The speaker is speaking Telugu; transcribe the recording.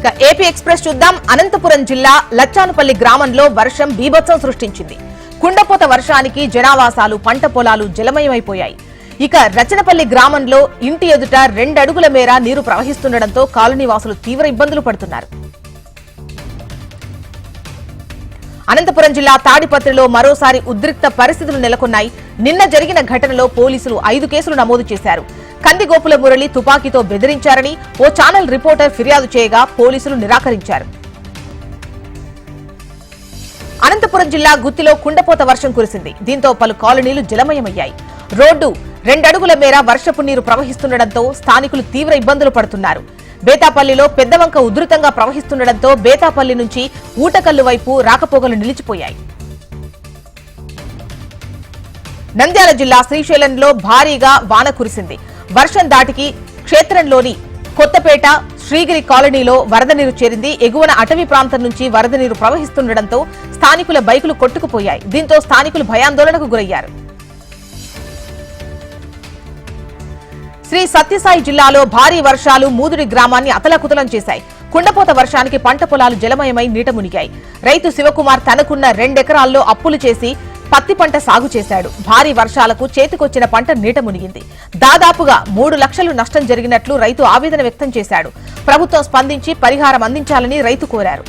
ఇక ఏపీ ఎక్స్ప్రెస్ చూద్దాం. అనంతపురం జిల్లా లచ్చానుపల్లి గ్రామంలో వర్షం బీభత్సం సృష్టించింది. కుండపోత వర్షానికి జనావాసాలు పంట పొలాలు జలమయమైపోయాయి. ఇక రచనపల్లి గ్రామంలో ఇంటి ఎదుట రెండడుగుల మేర నీరు ప్రవహిస్తుండటంతో కాలనీ వాసులు తీవ్ర ఇబ్బందులు పడుతున్నారు. అనంతపురం జిల్లా తాడిపత్రిలో మరోసారి ఉద్రిక్త పరిస్థితులు నెలకొన్నాయి. నిన్న జరిగిన ఘటనలో పోలీసులు ఐదు కేసులు నమోదు చేశారు. కందిగోపుల మురళి తుపాకీతో బెదిరించారని ఓ ఛానల్ రిపోర్టర్ ఫిర్యాదు చేయగా పోలీసులు నిరాకరించారు. అనంతపురం జిల్లా గుత్తిలో కుండపోత వర్షం కురిసింది. దీంతో పలు కాలనీలు జలమయమయ్యాయి. రోడ్డు రెండడుగుల మేర వర్షపు నీరు ప్రవహిస్తుండటంతో స్థానికులు తీవ్ర ఇబ్బందులు పడుతున్నారు. బేతాపల్లిలో పెద్దవంక ఉధృతంగా ప్రవహిస్తుండటంతో బేతాపల్లి నుంచి ఊటకల్లు వైపు రాకపోకలు నిలిచిపోయాయి. నంద్యాల జిల్లా శ్రీశైలంలో భారీగా వాన కురిసింది. వర్షం దాటికి క్షేత్రంలోని కొత్తపేట శ్రీగిరి కాలనీలో వరద నీరు చేరింది. ఎగువన అటవీ ప్రాంతం నుంచి వరద నీరు ప్రవహిస్తుండటంతో స్థానికుల బైకులు కొట్టుకుపోయాయి. దీంతో స్థానికులు భయాందోళనకు గురయ్యారు. శ్రీ సత్యసాయి జిల్లాలో భారీ వర్షాలు మూదుడి గ్రామాన్ని అతలకుతలం చేశాయి. కుండపోత వర్షానికి పంట పొలాలు జలమయమై నీట మునిగాయి. రైతు శివకుమార్ తనకున్న రెండెకరాల్లో అప్పులు చేసి పత్తి పంట సాగు చేశాడు. భారీ వర్షాలకు చేతికొచ్చిన పంట నీట మునిగింది. దాదాపుగా మూడు లక్షలు నష్టం జరిగినట్లు రైతు ఆవేదన వ్యక్తం చేశాడు. ప్రభుత్వం స్పందించి పరిహారం అందించాలని రైతు కోరారు.